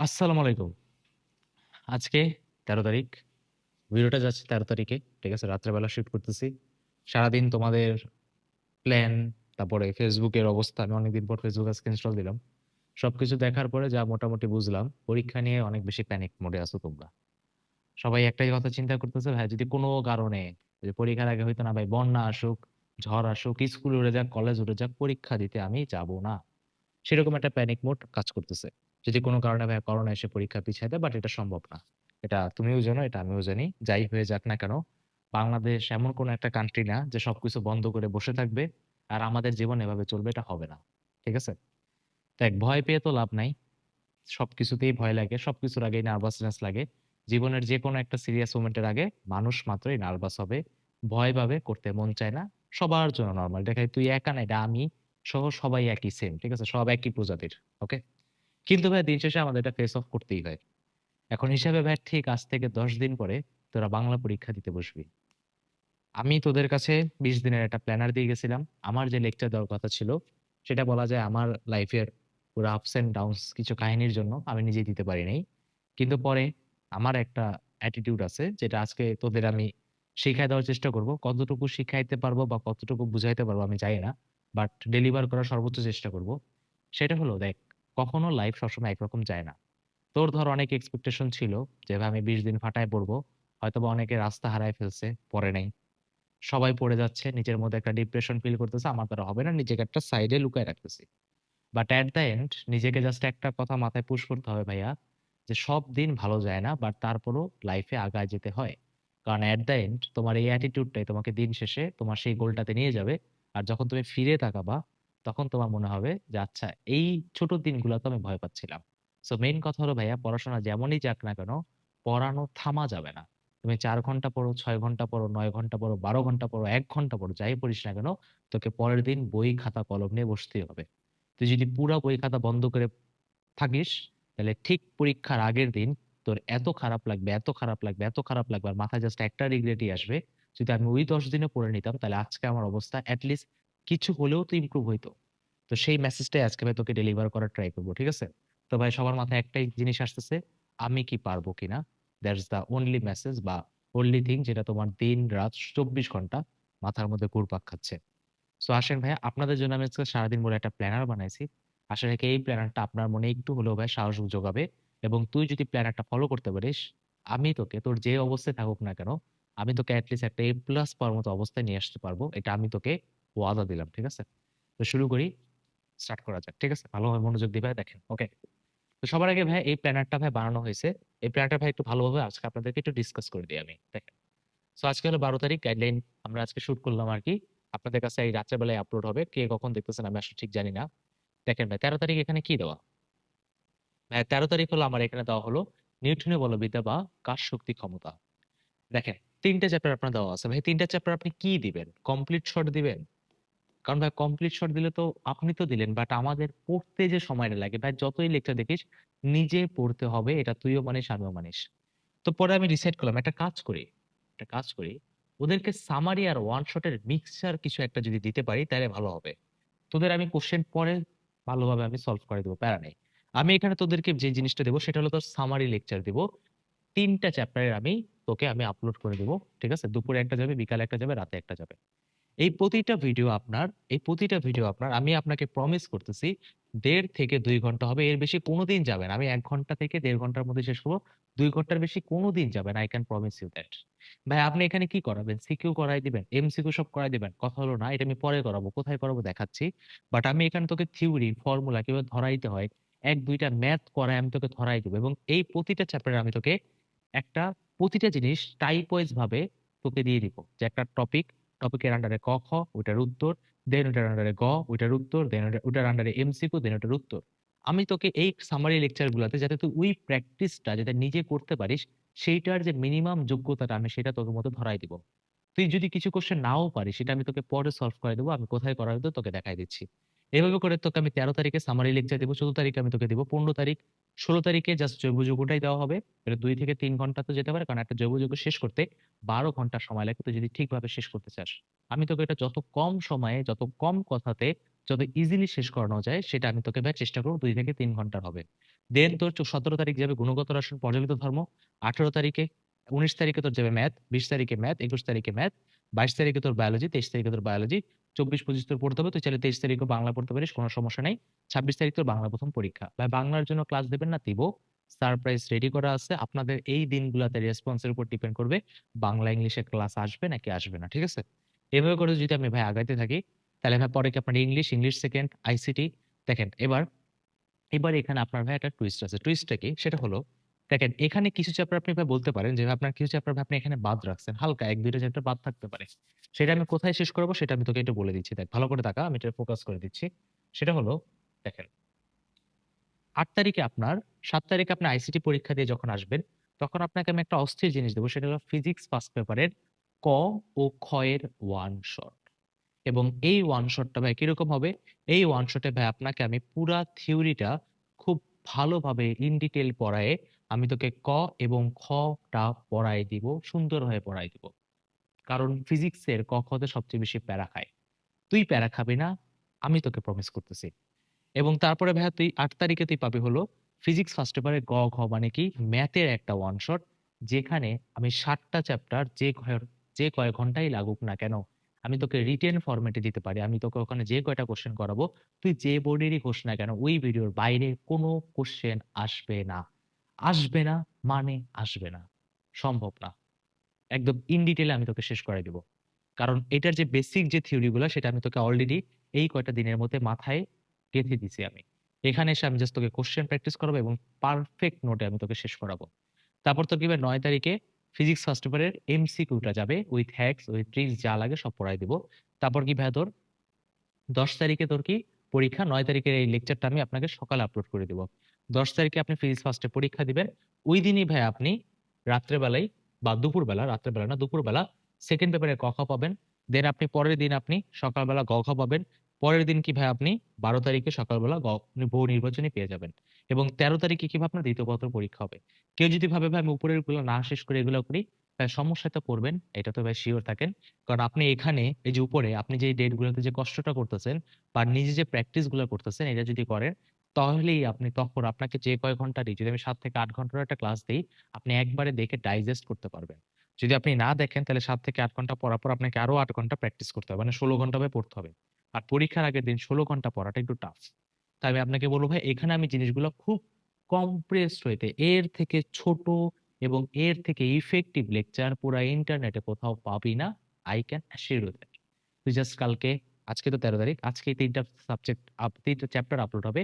আসসালামু আলাইকুম। আজকে ১৩ তারিখ। ভিডিওটা যাচ্ছে ১৩ তারিখে। ঠিক আছে? রাত্রেবেলা শুট করতেছি। সারাদিন তোমাদের প্ল্যান, তারপরে ফেসবুকের অবস্থা আমি অনেকদিন পর Facebook আজকে ইনস্টল দিলাম। সবকিছু দেখার পরে যা মোটামুটি বুঝলাম, পরীক্ষা নিয়ে অনেক বেশি প্যানিক মোডে আছো তোমরা। সবাই একটাই কথা চিন্তা করতেছে, ভাই যদি কোনো কারণে পরীক্ষার আগে হইতো না ভাই বন্যা আসুক, ঝড় আসুক, স্কুল উড়ে যাক, কলেজ উড়ে যাক, পরীক্ষা দিতে আমি যাব না। সেরকম একটা প্যানিক মোড কাজ করতেছে। যদি কোনো কারণে ভাই করোনা এসে পরীক্ষা পিছায় দেয় বাট এটা সম্ভব না। এটা তুমিও জানো, এটা আমিও জানি। যাই হয়ে যাক না কেন, বাংলাদেশ এমন কোনো একটা কান্ট্রি না যে সবকিছু বন্ধ করে বসে থাকবে আর আমাদের জীবন এভাবে চলবে এটা হবে না। ঠিক আছে? দেখ ভয় পেয়ে তো লাভ নাই। সবকিছুতেই ভয় লাগে। সবকিছুর আগেই নার্ভাসনেস লাগে। জীবনের যেকোনো একটা সিরিয়াস মোমেন্ট এর আগে মানুষ মাত্রই নার্ভাস হবে। ভয় পাবে, করতে মন চায় না। সবার জন্য নরমাল। খালি তুই একা না, এটা আমি সহ সবাই একই সেম। ঠিক আছে? সব একই প্রজাতির। ওকে? কিন্তু ভাই দিন শেষে আমাদের এটা ফেস অফ করতেই হয়। এখন হিসাবে ভাই ঠিক আজ থেকে ১০ দিন পরে তোরা বাংলা পরীক্ষা দিতে বসবি। আমি তোদের কাছে ২০ দিনের একটা প্ল্যানার দিয়ে গেছিলাম। আমার যে লেকচার দেওয়ার কথা ছিল, সেটা বলা যায় আমার লাইফের পুরো আপস অ্যান্ড ডাউনস কিছু কাহিনীর জন্য আমি নিজেই দিতে পারি নাই। কিন্তু পরে আমার একটা অ্যাটিটিউড আছে যেটা আজকে তোদের আমি শিখায় দেওয়ার চেষ্টা করব। কতটুকু শিখাইতে পারব বা কতটুকু বুঝাইতে পারব আমি জানি না। বাট ডেলিভার করার সর্বোচ্চ চেষ্টা করব। সেটা হলো দেখ, কখনো লাইফ সবসময় একরকম যায় না। তোর ধর অনেক এক্সপেকটেশন ছিল যে আমি ২০ দিন ফাটায় পড়ব। হয়তোবা অনেকে রাস্তা হারায় ফেলছে, পড়ে নাই। সবাই পড়ে যাচ্ছে, নিজের মধ্যে একটা ডিপ্রেশন ফিল করতেছে। আমার দ্বারা হবে না। নিজেকে একটা সাইডে লুকায় রাখতেছি। বাট এট দ্য এন্ড নিজেকে জাস্ট একটা কথা মাথায় পুশ করতে হবে ভাইয়া, যে সব দিন ভালো যায় না বাট তারপরও লাইফে আগায় যেতে হয়। কারণ এট দ্য এন্ড তোমার এই অ্যাটিটিউডটাই তোমাকে দিন শেষে তোমার সেই গোলটাতে নিয়ে যাবে। আর যখন তুমি ফিরে তাকাবা, তখন তোমার মনে হবে যে আচ্ছা এই ছোট দিনগুলা তো আমি ভয় পাচ্ছিলাম। সো মেইন কথা হলো ভাইয়া পড়াশোনা যেমনই যাক না কেন, পড়ানো থামা যাবে না। তুমি ৪ ঘণ্টা পড়ো, ৬ ঘণ্টা পড়ো, ৯ ঘণ্টা পড়ো, ১২ ঘণ্টা পড়ো, ১ ঘণ্টা পড়ো, যাই পড়িস না কেন, তোকে পরের দিন বই, খাতা, কলম নিয়ে বসতেই হবে। তুই যদি পুরা বই খাতা বন্ধ করে থাকিস, তাহলে ঠিক পরীক্ষার আগের দিন তোর এত খারাপ লাগবে, এত খারাপ লাগবে, এত খারাপ লাগবে আর মাথায় জাস্ট একটা রিগ্রেটই আসবে। যদি আমি ওই ১০ দিনে পড়ে নিতাম তাহলে আজকে আমার অবস্থা এট লিস্ট কিছু হলেও তো ইমপ্রুভ হইতো। তো সেই মেসেজটাই আজকে ভাই তোকে ডেলিভার করার ট্রাই করব। ঠিক আছে? তো ভাই সবার মাথায় একটাই জিনিস আসতেছে, আমি কি পারব কিনা? দ্যাটস দ্য অনলি মেসেজ বা অনলি থিং যেটা তোমার দিন-রাত ২৪ ঘণ্টা মাথার মধ্যে ঘুরপাক খাচ্ছে। সো আসেন ভাইয়া আপনাদের জন্য আমি আজকে সারাদিন বলে একটা প্ল্যানার বানাইছি। আশা রাখি এই প্ল্যানারটা আপনার মনে একটু হলেও ভাই সাহস যোগাবে এবং তুই যদি প্ল্যানারটা ফলো করতে পারিস, আমি তোকে তোর যে অবস্থায় থাকুক না কেন, আমি তোকে অ্যাটলিস্ট একটা এ প্লাস পাওয়ার মতো অবস্থায় নিয়ে আসতে পারব। এটা আমি তোকে ওয়াদা দিলাম। ঠিক আছে? তো শুরু করি। স্টার্ট করা যাক। ঠিক আছে? ভালোভাবে মনোযোগ দিবা, দেখেন। ওকে? তো সবার আগে ভাই, এই প্ল্যানারটা ভাই বানানো হইছে। এই প্ল্যানারটা ভাই একটু ভালোভাবে আজকে আপনাদেরকে একটু ডিসকাস করে দেই আমি। দেখেন। সো আজকে হলো ১২ তারিখ গাইডলাইন আমরা আজকে শুট করলাম আরকি। আপনাদের কাছে এই রাত্রে বেলায় আপলোড হবে। কে কখন দেখতেছেন আমি আসলে ঠিক জানি না। দেখেন ভাই ১৩ তারিখ এখানে কি দেওয়া? ভাই ১৩ তারিখ হলো আমার এখানে দেওয়া হলো নিউটনের বলবিদ্যা বা কাজ শক্তি ক্ষমতা। দেখেন ৩ টা চ্যাপ্টার আপনার দেওয়া আছে। ভাই ৩ টা চ্যাপ্টার আপনি কি দিবেন? কমপ্লিট শর্ট দিবেন? কারণ ভাই কমপ্লিট শর্ট দিলে তো আপনি তো দিলেন বাট আমাদের পড়তে যে সময়টা লাগে ভাই যতই লেকচার দেখিস নিজে পড়তে হবে এটা তুইও মানিস আমিও মানিস। তো পরে আমি ডিসাইড করলাম একটা কাজ করি, একটা কাজ করি। ওদেরকে সামারি আর ওয়ান শটের মিক্সচার কিছু একটা যদি দিতে পারি তাহলে ভালো হবে। তোদের আমি কোয়েশ্চেন পরে ভালোভাবে আমি সলভ করে দেবো প্যারা নেই। আমি এখানে তোদেরকে যে জিনিসটা দেবো সেটা হলো তোর সামারি লেকচার দিব। ৩ টা চ্যাপ্টারের আমি তোকে আমি আপলোড করে দেব। ঠিক আছে? দুপুরে একটা যাবে, বিকালে একটা যাবে, রাতে একটা যাবে। এই প্রতিটা ভিডিও আপনার এই প্রতিটা ভিডিও আপনার আমি আপনাকে প্রমিস করতেছি দেড় থেকে দুই ঘণ্টা হবে। এর বেশি কোনদিন যাবে না। আমি এক ঘণ্টা থেকে দেড় ঘণ্টার মধ্যে শেষ করব। ২ ঘণ্টার বেশি কোনদিন যাবে না। I can promise you that. ভাই আপনি এখানে কি করাবেন? সিকিউ করাই দিবেন, এমসিকিউ সব করাই দিবেন। কথা হলো না এটা আমি পরে করাবো। কোথায় করাবো দেখাচ্ছি। বাট আমি এখানে তোকে থিওরি, ফর্মুলা কীভাবে ধরাইতে হয়, এক দুইটা ম্যাথ করায় আমি তোকে ধরাই দিব এবং এই প্রতিটা চ্যাপ্টারে আমি তোকে একটা প্রতিটা জিনিস টাইপ ওয়াইজ ভাবে তোকে দিয়ে দিব। যে একটা টপিক, টপিকের আন্ডারে ক, খ ওইটার উত্তর, দেন ওইটার আন্ডারে গ, ওইটার উত্তর, দেন ওইটার আন্ডারে এমসিকিউ, দেন ওইটার উত্তর। আমি তোকে এই সামারি লেকচার গুলাতে যাতে তুই ওই প্র্যাকটিসটা যাতে নিজে করতে পারিস, সেইটার যে মিনিমাম যোগ্যতাটা আমি সেটা তোর মতো ধরাই দিব। তুই যদি কিছু কোশ্চেন নাও পারিস সেটা আমি তোকে পরে সলভ করে দেবো আমি কোথায় করাই দেব তোকে দেখাই দিচ্ছি। এভাবে করে তোকে আমি ১৩ তারিখে সামারি লেকচার দিব, ১৪ তারিখে আমি তোকে দিব, ১৫ তারিখ, ১৬ তারিখে জাস্ট জৈব যৌগটাই দেওয়া হবে। এটা ২ থেকে ৩ ঘণ্টা তো যেতে পারে। কারণ একটা জৈব যৌগ শেষ করতে ১২ ঘণ্টা সময় লাগে তুই যদি ঠিকভাবে শেষ করতে চাস। আমি তোকে এটা যত কম সময়ে, যত কম কথাতে, যত ইজিলি শেষ করানো যায় সেটা আমি তোকে ভাই চেষ্টা করব দুই থেকে তিন ঘণ্টার হবে। দেন তোর সতেরো তারিখ যাবে গুণগত রসায়ন, পর্যালোচিত ধর্ম, ১৮ তারিখে ১৯ তারিখে তোর যাবে ম্যাথ, ২০ তারিখে ম্যাথ, ২১ তারিখে ম্যাথ, ২২ তারিখে তোর বায়োলজি, ২৩ তারিখে তোর বায়োলজি, ২৪-২৫ তোর পড়তে হবে। তুই চাইলে ২৩ তারিখেও বাংলা পড়তে পারিস, কোনো সমস্যা নাই। ২৬ তারিখ তোর বাংলা ১ম পরীক্ষা। ভাই বাংলার জন্য ক্লাস দিবেন না? দিব। সারপ্রাইজ রেডি করা আছে। আপনাদের এই দিনগুলাতে রেসপন্স এর উপর ডিপেন্ড করবে বাংলা, ইংলিশে ক্লাস আসবে নাকি আসবে না। ঠিক আছে? এভাবে করে যদি আমি ভাই আগাইতে থাকি, তাহলে ভাই পরে কি আপনার ইংলিশ, ইংলিশ সেকেন্ড, আইসিটি দেখেন এবার, এবার এখানে আপনার ভাই একটা টুইস্ট আছে। টুইস্টটা কি? সেটা হলো দেখেন এখানে কিছু চ্যাপ্টার আপনি বলতে পারেন যে আপনার কিছু চ্যাপ্টার আপনি এখানে বাদ রাখছেন। হালকা ১-২ টা চ্যাপ্টার বাদ থাকতে পারে। সেটা আমি কোথায় শেষ করব সেটা আমি তোকে একটু বলে দিচ্ছি। দেখ ভালো করে তাকা। আমি এটা ফোকাস করে দিচ্ছি। সেটা হলো দেখেন ৮ তারিখে আপনার ৭ তারিখে আপনি আইসিটি পরীক্ষা দিয়ে যখন আসবেন, তখন আপনাকে আমি একটা অস্থির জিনিস দেবো সেটা হলো ফিজিক্স ফার্স্ট পেপারের ক ও খ এর ওয়ান শট। এবং এই ওয়ান শটটা ভাই কীরকম হবে? এই ওয়ান শটে ভাই আপনাকে আমি পুরা থিওরিটা খুব ভালোভাবে ইন ডিটেল পড়ায়ে আমি তোকে ক এবং খটা পড়ায় দিব, সুন্দরভাবে পড়ায় দিব। কারণ ফিজিক্সের ক, খতে সবচেয়ে বেশি প্যারা খায়। তুই প্যারা খাবি না, আমি তোকে প্রমিস করতেছি। এবং তারপরে ভাইয়া তুই আট তারিখে তুই পাবি হলো ফিজিক্স ফার্স্ট পেপারের গ, ঘ মানে কি ম্যাথের একটা ওয়ান শট যেখানে আমি ৭ টা চ্যাপ্টার যে যে কয় ঘন্টাই লাগুক না কেন, আমি তোকে রিটেন ফরম্যাটে দিতে পারি। আমি তোকে ওখানে যে কয়টা কোয়েশ্চেন করাবো, তুই যে বোর্ডেরই হোস না কেন ওই ভিডিওর বাইরে কোনো কোয়েশ্চেন আসবে না। আসবে না মানে আসবে না। সম্ভব না। একদম ইন ডিটেইল আমি তোকে শেষ করায় দিব। কারণ এটার যে বেসিক যে থিওরি গুলা সেটা আমি তোকে অলরেডি এই কয়টা দিনের মধ্যে মাথায় গেঁথে দিছি আমি। এখানে এসে আমি জাস্ট তোকে কোয়েশ্চেন প্র্যাকটিস করাবো এবং পারফেক্ট নোটে আমি তোকে শেষ করাবো। তারপর তোর কি ভাই ৯ তারিখে ফিজিক্স ফার্স্ট পেপারের এমসিকিউটা যাবে উইথ হ্যাকস, উইথ ট্রিকস যা লাগে সব পড়াই দিব। তারপর কি ভাইয়া তোর ১০ তারিখে তোর কি পরীক্ষা, নয় তারিখের এই লেকচারটা আমি আপনাকে সকালে আপলোড করে দিব। ১০ তারিখে আপনি ফিজিক্স ফার্স্ট পরীক্ষা দিবেন। ওই দিনই ভাই আপনি রাত্রে বেলায় বা দুপুরবেলা, রাত্রে বেলা না দুপুরবেলা সেকেন্ড পেপারের ক, খ পাবেন। দেন আপনি পরের দিন আপনি সকালবেলা গ, পাবেন। পরের দিন কি ভাই আপনি ১২ তারিখে সকালবেলা বহু নির্বাচনী পেয়ে যাবেন। এবং ১৩ তারিখে কি আপনার দ্বিতীয় পত্র পরীক্ষা হবে। কেউ যদি ভাবে ভাই আমি উপরেরগুলো না শেষ করে এগুলো করি, ভাই সমস্যায় তো পড়বেন। এটা তো ভাই শিওর থাকেন। কারণ আপনি এখানে এই যে উপরে আপনি যে ডেট গুলোতে যে কষ্টটা করতেছেন বা নিজে যে প্র্যাকটিসগুলা করতেছেন এটা যদি করেন, তাহলেই আপনি তখন আপনাকে যে কয় ঘন্টারই যদি আমি সাত থেকে আট ঘণ্টার একটা ক্লাস দেই, আপনি একবারে দেখে ডাইজেস্ট করতে পারবেন। যদি আপনি না দেখেন তাহলে ৭ থেকে ৮ ঘণ্টা পড়ার পর আপনাকে আরও আট ঘণ্টা প্র্যাকটিস করতে হবে। মানে ১৬ ঘণ্টা ভাই পড়তে হবে। আর পরীক্ষার আগের দিন ১৬ ঘণ্টা পড়াটা একটু টাফ। তাই আমি আপনাকে বলব ভাই এখানে আমি জিনিসগুলো খুব কম্প্রেসড ওয়েতে এর থেকে ছোট এবং এর থেকে ইফেক্টিভ লেকচার পুরা ইন্টারনেটে কোথাও পাবি না। I can assure you that. তুই জাস্ট কালকে আজকে তো ১৩ তারিখ। আজকে তিনটা সাবজেক্ট ৩ চ্যাপ্টার আপলোড হবে।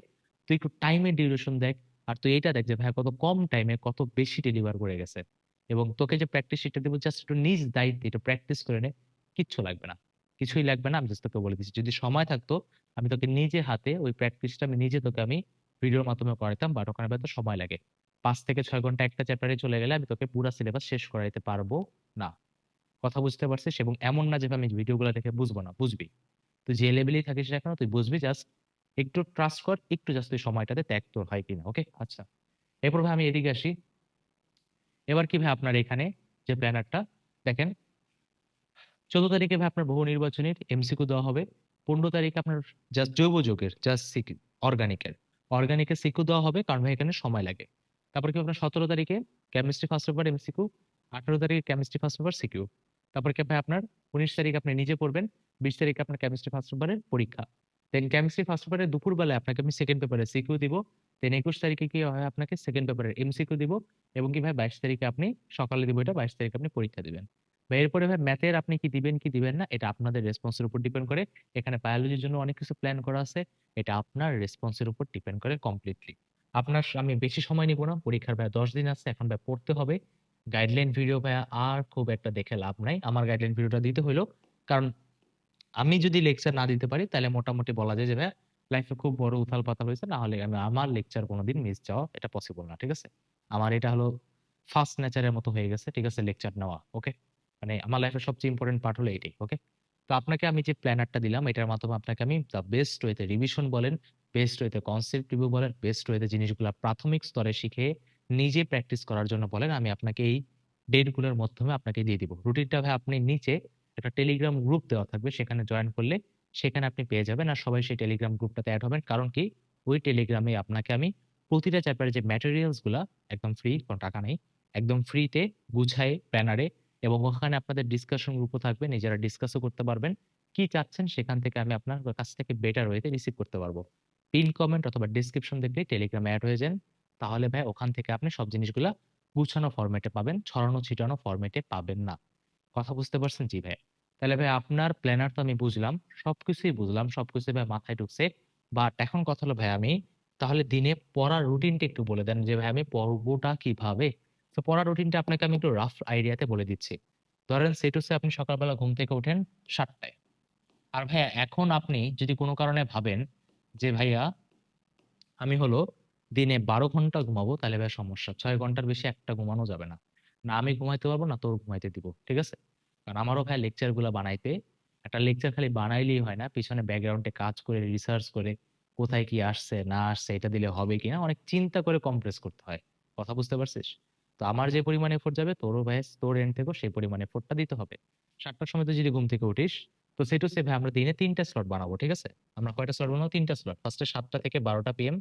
তুই একটু টাইমের ডিউরেশন দেখ। আর তুই এটা দেখ যে ভাইয়া কত কম টাইমে কত বেশি ডেলিভার করে গেছে। এবং তোকে যে প্র্যাকটিস শিটটা দিব জাস্ট একটু নিজ দায়িত্বে একটু প্র্যাকটিস করে নে। কিচ্ছু লাগবে না। কিছুই লাগবে না। আমি জাস্ট তোকে বলে দিচ্ছি। যদি সময় থাকতো আমি তোকে নিজে হাতে ওই প্র্যাকটিসটা আমি নিজে তোকে আমি ভিডিওর মাধ্যমে করাইতাম বাট ওখানে হয়তো সময় লাগে। পাঁচ থেকে ছয় ঘণ্টা একটা চ্যাপ্টারে চলে গেলে আমি তোকে পুরা সিলেবাস শেষ করাইতে পারব না। কথা বুঝতে পারছিস? এবং এমন না যে আমি ভিডিওগুলো দেখে বুঝব না, বুঝবি। তুই যে লেভেলেই থাকিস না কেন তুই বুঝবি জাস্ট একটু ট্রাস্ট কর, একটু জাস্ট তুই সময়টা দে দেখ তোর হয় কিনা। ওকে? আচ্ছা। এরপর ভাই আমি এদিকে আসি। এবার কি ভাই আপনার এখানে যে প্ল্যানারটা দেখেন ১৪ তারিখে ভাই আপনার বহু নির্বাচনীর এমসিকিউ দেওয়া হবে। ১৫ তারিখে আপনার জাস্ট জৈব যৌগের জাস্ট সিকি অর্গানিকের। অর্গানিকের সিকিউ দেওয়া হবে কারণ ভাই এখানে সময় লাগে। তারপর কি আপনার ১৭ তারিখে কেমিস্ট্রি ফার্স্ট পেপার এমসিকিউ, ১৮ তারিখে কেমিস্ট্রি ফার্স্ট পেপার সিকিউ। তারপর কি ভাই আপনার ১৯ তারিখে আপনি নিজে পড়বেন। ২০ তারিখে আপনার কেমিস্ট্রি ফার্স্ট পেপারের পরীক্ষা। দেন কেমিস্ট্রি ফার্স্ট পেপারের দুপুরবেলায় আপনাকে আমি সেকেন্ড পেপারের সিকিউ দিব। দেন ২১ তারিখে কি হয় আপনাকে সেকেন্ড পেপারের এমসিকিউ দিব এবং কি ভাই ২২ তারিখে আপনি সকালে দিব এটা ২২ তারিখে আপনি পরীক্ষা দিবেন। ভাই এরপরে ভাই ম্যাথের আপনি কি দিবেন কি দিবেন না, এটা আপনাদের রেসপন্স এর উপর ডিপেন্ড করে। এখানে বায়োলজির জন্য অনেক কিছু প্ল্যান করা আছে। এটা আপনার রেসপন্সের উপর ডিপেন্ড করে কমপ্লিটলি। আপনার আমি বেশি সময় নিব না। পরীক্ষার ভাই ১০ দিন আছে। এখন ভাই পড়তে হবে। গাইডলাইন ভিডিও ভাইয়া আর খুব একটা দেখে লাভ নাই। আমার গাইডলাইন ভিডিওটা দিতে হইল, কারণ আমি যদি লেকচার না দিতে পারি তাহলে মোটামুটি বলা যায় যে লাইফে খুব বড় উথাল-পাথাল হইছে। না হলে আমি আমার লেকচার কোনদিন মিস যাওয়া এটা পসিবল না। ঠিক আছে? আমার এটা হলো ফার্স্ট নেচারের মতো হয়ে গেছে। ঠিক আছে? লেকচার নেওয়া। ওকে? মানে আমার লাইফের সবচেয়ে ইম্পোর্টেন্ট পার্ট হলো এটাই। ওকে? তো আপনাকে আমি যে প্ল্যানারটা দিলাম এটার মাধ্যমে আপনাকে আমি দ্যা বেস্ট ওয়েতে রিভিশন বলেন, বেস্ট ওয়েতে কনসেপ্ট রিভিউ বলেন, বেস্ট ওয়েতে জিনিসগুলা প্রাথমিক স্তরে শিখে নিজে প্র্যাকটিস করার জন্য বলেন আমি আপনাকে এই ডেটগুলোর মাধ্যমে আপনাকে দিয়ে দিব। রুটিনটা ভাই আপনি নিচে একটা টেলিগ্রাম গ্রুপ দেওয়া থাকবে সেখানে জয়েন করলে সেখানে আপনি পেয়ে যাবেন। আর সবাই সেই টেলিগ্রাম গ্রুপটাতে এড হবেন। কারণ কি? ওই টেলিগ্রামে আপনাকে আমি প্রতিটা চ্যাপ্টারের যে ম্যাটেরিয়ালসগুলা একদম ফ্রি, কোন টাকা নেই। একদম ফ্রিতে গুছায়ে প্ল্যানারে এবং ওখানে আপনাদের ডিসকাশন গ্রুপও থাকবে। নিজেরা ডিসকাসও করতে পারবেন। কি চাচ্ছেন সেখান থেকে আমি আপনার কাছ থেকে বেটার ওয়েতে রিসিভ করতে পারব। পিন কমেন্ট অথবা ডেসক্রিপশন দেখলে টেলিগ্রামে এড হয়ে যান। তাহলে ভাই ওখান থেকে আপনি সব জিনিসগুলা গুছানো ফরম্যাটে পাবেন। ছড়ানো ছিটানো ফরম্যাটে পাবেন না। কথা বুঝতে পারছেন? জি ভাইয়া। তাহলে ভাই আপনার প্ল্যানার তো আমি বুঝলাম। সবকিছুই বুঝলাম। সবকিছুই ভাই মাথায় ঢুকছে। বাট এখন কথা হলো ভাই আমি, তাহলে দিনে পড়ার রুটিনটা একটু বলে দেন যে ভাই আমি পড়বোটা কীভাবে? তো পড়ার রুটিনটা আপনাকে আমি একটু রাফ আইডিয়াতে বলে দিচ্ছি। ধরেন সে টু সে আপনি সকালবেলা ঘুম থেকে ওঠেন সাতটায় আর ভাইয়া এখন আপনি যদি কোনো কারণে ভাবেন যে ভাইয়া আমি হলো দিনে ১২ ঘণ্টা ঘুমাবো, তাহলে ভাই সমস্যা। ছয় ঘণ্টার বেশি একটা ঘুমানো যাবে না। না আমি ঘুমাইতে পারব না তোর ঘুমাইতে দিব। ঠিক আছে? কারণ আমারও ভাই লেকচারগুলা বানাইতে একটা লেকচার খালি বানাইলেই হয় না। পিছনে ব্যাকগ্রাউন্ডে কাজ করে রিসার্চ করে কোথায় কি আসছে না আসছে এটা দিলে হবে কিনা অনেক চিন্তা করে কম্প্রেস করতে হয়। কথা বুঝতে পারছিস? তো আমার যে পরিমাণ এফোর্ট যাবে তোরও ভাই তোর এন্ড থেকেও সেই পরিমাণ এফোর্টটা দিতে হবে। সাতটার সময় তুই যদি ঘুম থেকে উঠিস তো সে টু সে ভাই আমরা দিনে ৩ টা স্লট বানাবো। ঠিক আছে? আমরা কয়টা স্লট বানাবো? তিনটা স্লট। ফার্স্টে সাতটা থেকে ১২ টা পিএম,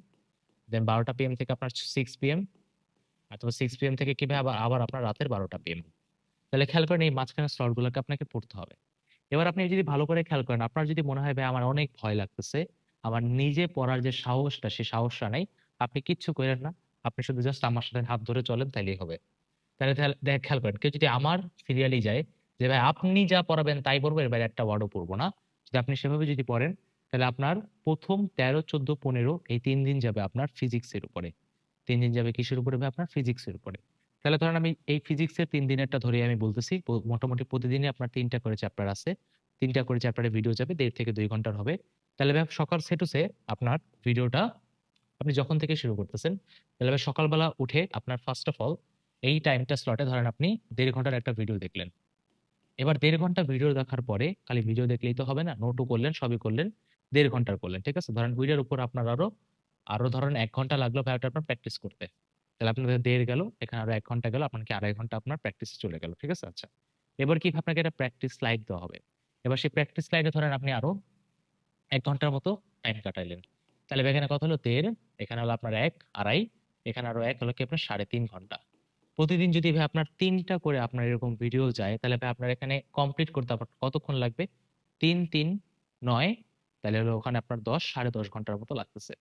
দেন ১২ টা পিএম থেকে আপনার 6 পিএম অথবা 6 পিএম থেকে কি আবার আবার আপনার রাতের ১২ টা পিএম। তাহলে খেয়াল করেন এই মাঝখানের স্লট গুলোকে আপনাকে পড়তে হবে। এবার আপনি যদি ভালো করে খেয়াল করেন আপনার যদি মনে হয় আমার অনেক ভয় লাগতেছে, আমার নিজে পড়ার যে সাহসটা সে সাহসটা নাই, আপনি কিচ্ছু কইরেন না। আপনি শুধু জাস্ট আমার সাথে হাত ধরে চলেন তাইলেই হবে। তাহলে দেখ খেয়াল করেন কেউ যদি আমার সিরিয়ালি যায় যে ভাই আপনি যা পড়াবেন তাই পড়ব এর বাইরে একটা ওয়ার্ডও পড়ব না। যদি আপনি সেভাবে যদি পড়েন তাহলে আপনার ১ম ১৩, ১৪, ১৫ এই তিন দিন যাবে আপনার ফিজিক্সের উপরে। ৩ দিন যাবে কিসের উপরে আপনার ফিজিক্সের উপরে। তাহলে ধরেন আমি এই ফিজিক্সের ৩ দিনেরটা ধরেই আমি বলতেছি। মোটামুটি প্রতিদিনই আপনার ৩ টা করে চ্যাপ্টার আছে। ৩ টা করে চ্যাপ্টারে ভিডিও যাবে ১.৫ থেকে ২ ঘণ্টার হবে। তাহলে ভাই সকাল সে টু সে আপনার ভিডিওটা আপনি যখন থেকে শুরু করতেছেন তাহলে ভাই সকালবেলা উঠে আপনার ফার্স্ট অফ অল এই টাইমটা স্লটে ধরেন আপনি দেড় ঘণ্টার একটা ভিডিও দেখলেন। এবার দেড় ঘণ্টা ভিডিও দেখার পরে খালি ভিডিও দেখলেই তো হবে না। নোটও করলেন, সবই করলেন। দেড় ঘণ্টার করলেন। ঠিক আছে? ধরেন ওইটার উপর আপনার আরও, আরও ধরেন ১ ঘণ্টা লাগল ভাই ওটা আপনার প্র্যাকটিস করতে। তাহলে আপনার ১.৫ গেল, এখানে আরও এক ঘণ্টা গেল, আপনার কি ২.৫ ঘণ্টা আপনার প্র্যাকটিসে চলে গেল। ঠিক আছে? আচ্ছা। এবার কি আপনাকে একটা প্র্যাকটিস স্লাইড দেওয়া হবে। এবার সেই প্র্যাকটিস স্লাইডে ধরেন আপনি আরও ১ ঘণ্টার মতো টাইম কাটাইলেন। তাহলে এখানে কত হলো ১.৫ এখানে হলো আপনার ১, ২.৫ এখানে আরও ১ হলো কি আপনার ৩.৫ ঘণ্টা। প্রতিদিন যদি ভাই আপনার তিনটা করে আপনার এরকম ভিডিও যায় তাহলে ভাই আপনার এখানে কমপ্লিট করতে আপনার কতক্ষণ লাগবে? ৩, ৩, ৯ তাহলে হলো ওখানে আপনার দশ সাড়ে দশ ঘণ্টার মতো লাগতেছে।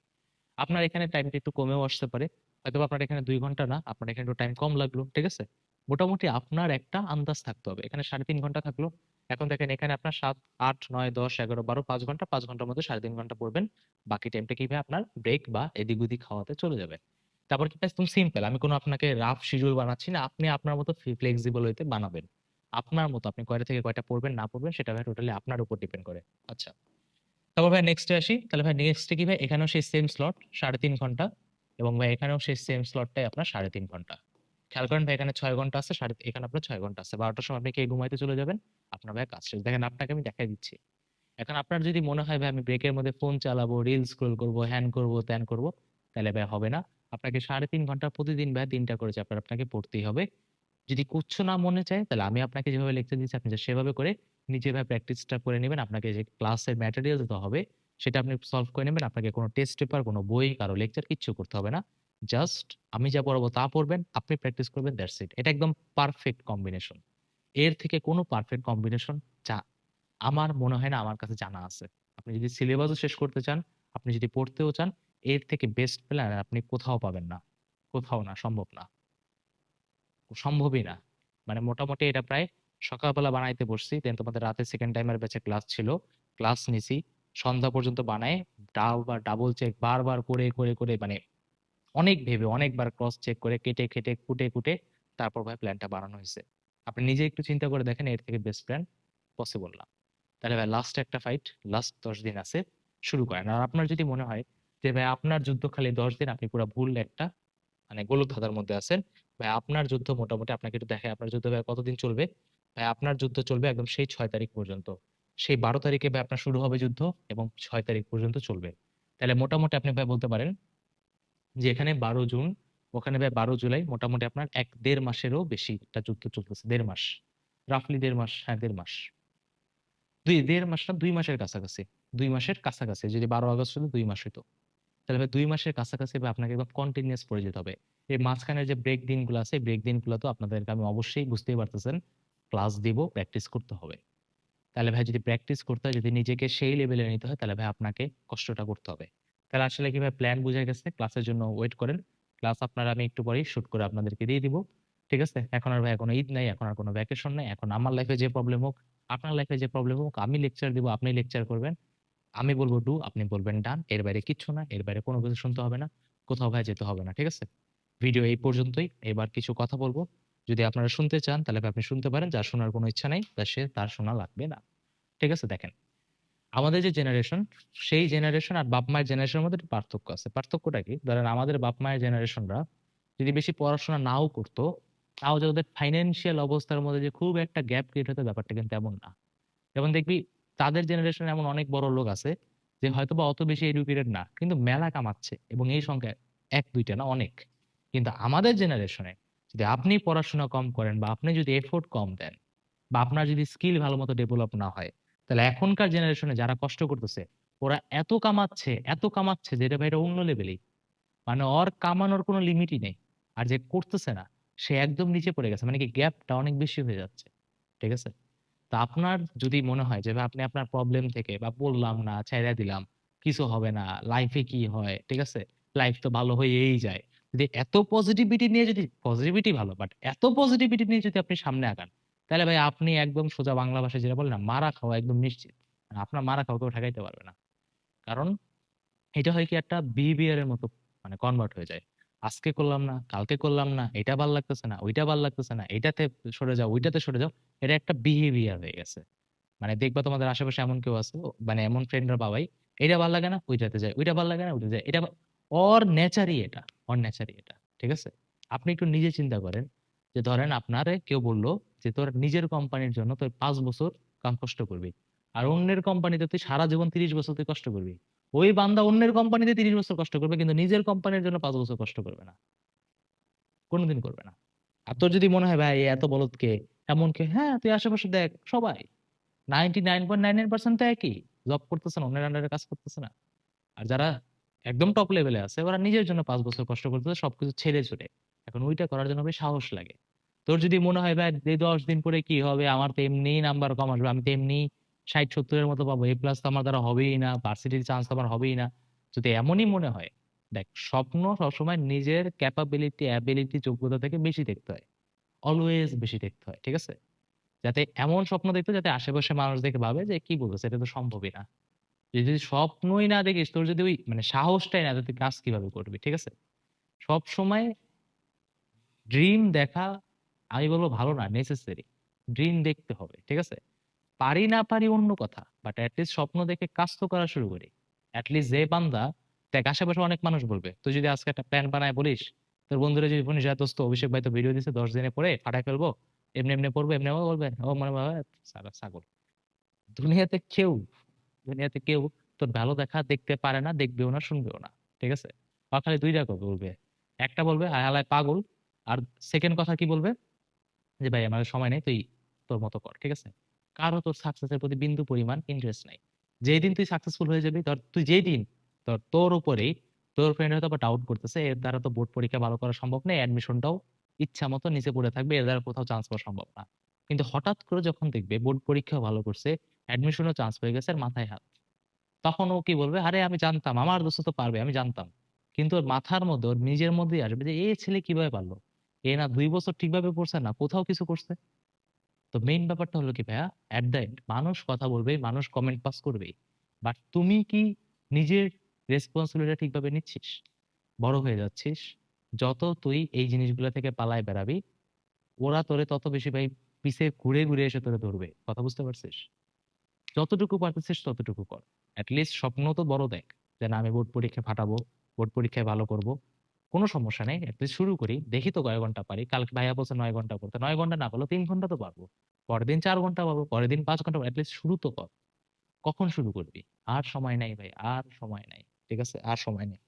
আপনার এখানে টাইমটা একটু কমেও আসতে পারে। হয়তোবা আপনার এখানে ২ ঘণ্টা না, আপনার এখানে একটু টাইম কম লাগল। ঠিক আছে? মোটামুটি আপনার একটা আন্দাজ থাকতে হবে। এখানে ৩.৫ ঘণ্টা থাকল। এখন দেখেন এখানে আপনার ৭, ৮, ৯, ১০, ১১, ১২, ৫ ঘণ্টা। ৫ ঘণ্টার মধ্যে ৩.৫ ঘণ্টা পড়বেন। বাকি টাইমটা কি ভাই আপনার ব্রেক বা এদিক ওদিক খাওয়াতে চলে যাবে। তারপর কি একদম সিম্পল। আমি কোনো আপনাকে রাফ শিডিউল বানাচ্ছি না। আপনি আপনার মতো ফ্লেক্সিবল ওয়েতে বানাবেন। আপনার মতো আপনি কয়টা থেকে কয়টা পড়বেন না পড়বেন সেটা টোটালি আপনার উপর ডিপেন্ড করে। আচ্ছা। তারপর ভাই নেক্সট আসি। তাহলে ভাই নেক্সট কি ভাই এখানেও সেই সেম স্লট ৩.৫ ঘণ্টা এবং ভাই এখানেও সেই সেম স্লটটাই আপনার ৩.৫ ঘণ্টা। খেয়াল করেন ভাই এখানে ৬ ঘণ্টা আছে, সাড়ে এখানে আপনার ৬ ঘণ্টা আছে। ১২ টার সময় আপনি খেয়ে ঘুমাইতে চলে যাবেন। আপনার ভাই কাজ শেষ। দেখেন আপনাকে আমি দেখাই দিচ্ছি। এখন আপনার যদি মনে হয় ভাই আমি ব্রেকের মধ্যে ফোন চালাবো, রিল স্ক্রোল করব হ্যান করব ত্যান করব তাহলে ভাই হবে না। আপনাকে ৩.৫ ঘণ্টা প্রতিদিন ভাই ৩ টা করে চ্যাপ্টার আপনাকে পড়তেই হবে। যদি কুচ্ছ না মনে চায় তাহলে আমি আপনাকে যেভাবে লেকচার দিচ্ছি আপনি সেভাবে করে নিজে ভাই প্র্যাকটিসটা করে নেবেন আপনাকে যে ক্লাসের ম্যাটেরিয়ালস দেওয়া হবে সেটা আপনি সলভ করে নেবেন। আপনাকে কোনো টেস্ট পেপার, কোনো বই, কারও লেকচার কিচ্ছু করতে হবে না। জাস্ট আমি যা পড়াবো তা পড়বেন, আপনি প্র্যাকটিস করবেন দ্যাটস ইট। এটা একদম পারফেক্ট কম্বিনেশন। এর থেকে কোন পারফেক্ট কম্বিনেশন যা আমার মনে হয় না আমার কাছে জানা আছে। আপনি যদি সিলেবাসও শেষ করতে চান, আপনি যদি পড়তেও চান, এর থেকে বেস্ট প্ল্যান আপনি কোথাও পাবেন না। কোথাও না, সম্ভব না। সম্ভবই না। মানে মোটামুটি এটা প্রায় সকালবেলা বানাইতে বসছি। দেন তোমাদের রাতে সেকেন্ড টাইমের ব্যাচে ক্লাস ছিল। ক্লাস নিছি। সন্ধ্যা পর্যন্ত বানায়ে ডাবল ডাবল চেক বারবার করে, করে, করে মানে অনেক ভেবে অনেকবার ক্রস চেক করে কেটে, কেটে, কুটে, কুটে তারপর ভাই প্ল্যানটা বানানো হইছে। আপনি নিজে একটু চিন্তা করে দেখেন এর থেকে বেস্ট প্ল্যান পসিবল না। তাহলে ভাই লাস্ট একটা ফাইট, লাস্ট ১০ দিন আছে। শুরু করেন। আর আপনার যদি মনে হয় যে ভাই আপনার যুদ্ধ খালি ১০ দিন আপনি পুরা ভুল একটা মানে গোলকধাঁধার মধ্যে আছেন। ভাই আপনার যুদ্ধ মোটামুটি আপনাকে একটু দেখাই আপনার যুদ্ধ ভাই কতদিন চলবে? ভাই আপনার যুদ্ধ চলবে একদম সেই ৬ তারিখ পর্যন্ত। সেই ১২ তারিখে আপনার শুরু হবে যুদ্ধ এবং ৬ তারিখ পর্যন্ত চলবে। তাহলে মোটামুটি আপনি ভাই বলতে পারেন যে এখানে ১২ জুন, ওখানে ভাই ১২ জুলাই মোটামুটি আপনার ১ ১.৫ মাসেরও বেশি একটা যুদ্ধ চলতেছে। ১.৫ মাস। রাফলি ১.৫ মাস, হ্যাঁ ১.৫ মাস। ২ ১.৫ মাস না ২ মাসের কাছাকাছি। 2 মাসের কাছাকাছি। যদি 12 আগস্ট হতো 2 মাস হইতো। তাহলে ভাই 2 মাসের কাছাকাছি ভাই আপনাকে একদম কন্টিনিউয়াস পড়ে যেতে হবে। এর মাঝখানের যে ব্রেক দিনগুলো আছে, ব্রেক দিনগুলো তো আপনাদেরকে আমি অবশ্যই বুঝতেই পারতেছেন ক্লাস দিব, প্র্যাকটিস করতে হবে। তাহলে ভাই যদি প্র্যাকটিস করতে হয়, যদি নিজেকে সেই লেভেলে নিতে হয় তাহলে ভাই আপনাকে কষ্টটা করতে হবে। তাহলে আসলে কি ভাই প্ল্যান বুঝা গেছে? ক্লাসের জন্য ওয়েট করেন। ক্লাস আপনারা আমি একটু পরেই শুট করে আপনাদেরকে দিয়ে দিব। ঠিক আছে? এখন আর ভাই এখনও ঈদ নাই, এখন আর কোনো ভ্যাকেশন নাই। এখন আমার লাইফে যে প্রবলেম হোক, আপনার লাইফে যে প্রবলেম হোক, আমি লেকচার দিব, আপনি লেকচার করবেন। আমি বলব ডু, আপনি বলবেন ডান। এর বাইরে কিচ্ছু না। এর বাইরে কোনো কিছু শুনতে হবে না। কোথাও ভাই যেতে হবে না। ঠিক আছে? ভিডিও এই পর্যন্তই। এবার কিছু কথা বলব। যদি আপনারা শুনতে চান তাহলে আপনি শুনতে পারেন। যার শোনার কোনো ইচ্ছা নাই, তা সে তার শোনা লাগবে না। ঠিক আছে? দেখেন। আমাদের যে জেনারেশন, সেই জেনারেশন আর বাপ-মায়ের জেনারেশনের মধ্যে পার্থক্য আছে। পার্থক্যটা কি? ধরেন আমাদের বাপ-মায়ের জেনারেশনরা যদি বেশি পড়াশোনা নাও করত, তাও যে ওদের ফাইন্যান্সিয়াল অবস্থার মধ্যে যে খুব একটা গ্যাপ ক্রিয়েট হতো ব্যাপারটা কিন্তু এমন না। যেমন দেখবি তাদের জেনারেশনে এমন অনেক বড় লোক আছে যে হয়তো বা অত বেশি এডুকেটেড না। কিন্তু মেলা কামাচ্ছে এবং এই সংখ্যা এক দুইটা না অনেক। কিন্তু আমাদের জেনারেশনে যদি আপনি পড়াশোনা কম করেন বা আপনি যদি এফোর্ট কম দেন বা আপনার যদি স্কিল ভালোমতো ডেভেলপ না হয়, তাহলে এখনকার জেনারেশনে যারা কষ্ট করতেছে, ওরা এত কামাচ্ছে, এত কামাচ্ছে যে এটা ভাই অন্য লেভেলেই। মানে ওর কামানোর কোনো লিমিটই নেই। আর যে করতেছে না, সে একদম নিচে পড়ে গেছে। মানে কি গ্যাপটা অনেক বেশি হয়ে যাচ্ছে। ঠিক আছে? তো আপনার যদি মনে হয় যে আপনি আপনার প্রবলেম থেকে বা বললাম না, ছাইড়া দিলাম, কিছু হবে না, লাইফে কি হয়, ঠিক আছে? লাইফ তো ভালো হয়েই যায়। যদি এত পজিটিভিটি নিয়ে যদি পজিটিভিটি ভালো বাট এত পজিটিভিটি নিয়ে যদি আপনি সামনে আগান, তাহলে ভাই আপনি একদম সোজা বাংলা ভাষায় যেটা বলে না, মারা খাওয়া একদম নিশ্চিত। আপনার মারা খাওয়া কেউ ঠেকাইতে পারবে না। কারণ এটা হয় কি একটা বিহেভিয়ার এর মতো মানে কনভার্ট হয়ে যায়। আজকে করলাম না, কালকে করলাম না, এটা ভালো লাগতেছে না, ওইটা ভালো লাগতেছে না, এটাতে সরে যাও, ওইটাতে সরে যাও। এটা একটা বিহেভিয়ার হয়ে গেছে। মানে দেখবা তোমাদের আশেপাশে এমন কেউ আছে, মানে এমন ফ্রেন্ডরা বাবাই এটা ভালো লাগে না, ওইটাতে যায়, ওইটা ভালো লাগে না, ওইটা যায়। এটা ওর নেচারই এটা, নেচারই এটা। ঠিক আছে? আপনি একটু নিজে চিন্তা করেন যে ধরেন আপনারে কেউ বলল যে তোর নিজের কোম্পানির জন্য তুই ৫ বছর কাম কষ্ট করবি। আর অন্যের কোম্পানিতে তুই সারা জীবন ৩০ বছর তুই কষ্ট করবি। ওই বান্দা অন্যের কোম্পানিতে ৩০ বছর কষ্ট করবে কিন্তু নিজের কোম্পানির জন্য ৫ বছর কষ্ট করবে না। কোনদিন করবে না। আর তোর যদি মনে হয় ভাই এত বলদ কে? এমন কে? হ্যাঁ, তুই আশেপাশে দেখ সবাই। 99.99% তো একই। জব করতেছে না, অন্যের আন্ডারে কাজ করতেছে না। আর যারা একদম টপ লেভেলে আছে ওরা নিজের জন্য ৫ বছর কষ্ট করতেছে সবকিছু ছেড়ে ছুড়ে। এখন ওইটা করার জন্য ভাই সাহস লাগে। তোর যদি মনে হয় ভাই এই ১০ দিন পরে কি হবে? আমার তো এমনিই নাম্বার কম আসবে। আমি তো এমনিই ৬০-৭০ এর মতো পাবো। এ প্লাস তো আমার দ্বারা হবেই না। ভার্সিটির চান্স আমার হবেই না। যদি এমনই মনে হয়, দেখ স্বপ্ন সবসময় নিজের ক্যাপাবিলিটি, অ্যাবিলিটি, যোগ্যতা থেকে বেশি দেখতে হয়। অলওয়েজ বেশি দেখতে হয়। ঠিক আছে? যাতে এমন স্বপ্ন দেখতে যাতে আশেপাশে মানুষ দেখে ভাবে যে কি বলতেছে এটা তো সম্ভবই না। যদি স্বপ্নই না দেখিস তোর যদি ওই মানে সাহসটাই না তুই কাজ কীভাবে করবি? ঠিক আছে? সবসময় ড্রিম দেখা আমি বলব ভালো না, নেসেসারি। ড্রিম দেখতে হবে। ঠিক আছে? পারি না পারি অন্য কথা। বাট এট লিস্ট স্বপ্ন দেখে কাজ তো করা শুরু করি। এট লিস্ট যে বান্দা দেখ আশেপাশে অনেক মানুষ বলবে। তুই যদি আজকে একটা প্ল্যান বানায় বলিস, তোর বন্ধুরা যদি বলিস, "হ্যাঁ দোস্ত অভিষেক ভাই তো ভিডিও দিছে ১০ দিনে পরে ফাটায় ফেলব। এমনি, এমনি পড়ব, এমনি বলবে।" ও মনে সালা ছাগল। দুনিয়াতে কেউ, দুনিয়াতে কেউ তোর ভালো দেখা দেখতে পারে না, দেখবেও না, শুনবেও না। ঠিক আছে? ও খালি ২ টা কথা বলবে। একটা বলবে, "আয় হালায় পাগল।" আর সেকেন্ড কথা কি বলবে? যে, "ভাই আমার সময় নেই, তুই তোর মতো কর।" ঠিক আছে? কারও তোর সাকসেস এর প্রতি বিন্দু পরিমাণ ইন্টারেস্ট নাই। যেদিন তুই সাকসেসফুল হয়ে যাবি, ধর তুই যেদিন ধর তোর উপরেই তোর ফ্রেন্ড হয়তোবা ডাউট করতেছে, এর দ্বারা তো বোর্ড পরীক্ষা ভালো করা সম্ভব না। অ্যাডমিশনটাও ইচ্ছা মতো নিচে পড়ে থাকবে। এর দ্বারা কোথাও চান্স পাওয়া সম্ভব না। কিন্তু হঠাৎ করে যখন দেখবে বোর্ড পরীক্ষা ভালো করছে, অ্যাডমিশনেও চান্স পেয়ে গেছে, মাথায় হাত। তখন ও কি বলবে? "আরে আমি জানতাম, আমার দোস্ত তো পারবে, আমি জানতাম।" কিন্তু ওর মাথার মধ্যে, ওর নিজের মধ্যেই আসবে যে, "এ ছেলে কীভাবে পারল? এ না ২ বছর ঠিকভাবে পড়ছে, না কোথাও কিছু করছে।" তো মেইন ব্যাপারটা হলো কি ভাইয়া, এট দ্য এন্ড মানুষ কথা বলবেই, মানুষ কমেন্ট পাস করবেই। বাট তুমি কি নিজের রেসপনসিবিলিটি ঠিকভাবে নিচ্ছিস? বড় হয়ে যাচ্ছিস। যত তুই এই জিনিসগুলো থেকে পালায় বেড়াবি, ওরা তোরে তত বেশি ভাই পিছে ঘুরে, ঘুরে এসে তোরে ধরবে। কথা বুঝতে পারছিস? যতটুকু পারতেছিস ততটুকু কর। এট লিস্ট স্বপ্ন তো বড় দেখ। যে না আমি বোর্ড পরীক্ষায় ফাটাবো, বোর্ড পরীক্ষায় ভালো করব। কোনো সমস্যা নেই। এট লিস্ট শুরু করি। দেখি তো কয় ঘণ্টা পারি। কালকে ভাইয়া বলছে ৯ ঘণ্টা পড়তে। ৯ ঘণ্টা না পারলেও ৩ ঘণ্টা তো পারব। পরের দিন ৪ ঘণ্টা পাবো। পরের দিন ৫ ঘণ্টা এট লিস্ট শুরু তো কর। কখন শুরু করবি? আর সময় নাই ভাই, আর সময় নাই। ঠিক আছে? আর সময় নেই।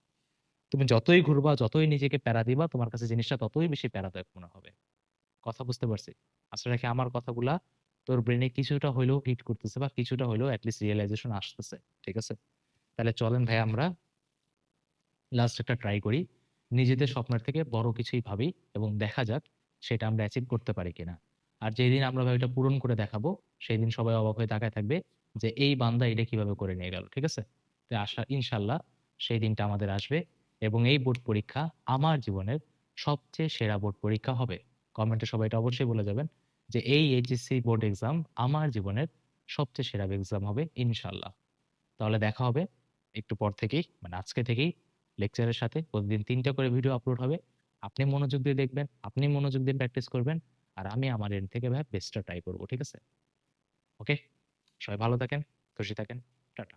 তুমি যতই ঘুরবা, যতই নিজেকে প্যারা দিবা, তোমার কাছে জিনিসটা ততই বেশি প্যারাদায়ক মনে হবে। কথা বুঝতে পারছি? আসলে রাখি আমার কথাগুলা তোর ব্রেনে কিছুটা হইলেও হিট করতেছে বা কিছুটা হইলেও অ্যাটলিস্ট রিয়েলাইজেশন আসতেছে, ঠিক আছে? তাহলে চলেন ভাই আমরা লাস্ট একটা ট্রাই করি। নিজেদের স্বপ্নের থেকে বড় কিছুই ভাবি এবং দেখা যাক সেটা আমরা অ্যাচিভ করতে পারি কিনা। আর যেদিন আমরা ভাই ওটা পূরণ করে দেখাবো সেই দিন সবাই অবাক হয়ে তাকায় থাকবে যে এই বান্দা এটা কীভাবে করে নিয়ে গেল, ঠিক আছে? তো আশা ইনশাল্লাহ সেই দিনটা আমাদের আসবে এবং এই বোর্ড পরীক্ষা আমার জীবনের সবচেয়ে সেরা বোর্ড পরীক্ষা হবে। কমেন্টে সবাই এটা অবশ্যই বলে যাবেন। যে এই এইচএসসি বোর্ড এক্সাম আমার জীবনের সবচেয়ে সেরা এক্সাম হবে, ইনশাল্লাহ। তাহলে দেখা হবে একটু পর থেকেই মানে আজকে থেকেই লেকচারের সাথে প্রতিদিন তিনটা করে ভিডিও আপলোড হবে। আপনি মনোযোগ দিয়ে দেখবেন, আপনি মনোযোগ দিয়ে প্র্যাকটিস করবেন, আর আমি আমার এন্ড থেকে ভাই বেস্টটা ট্রাই করব, ঠিক আছে? ওকে সবাই ভালো থাকেন, খুশি থাকেন, টাটা।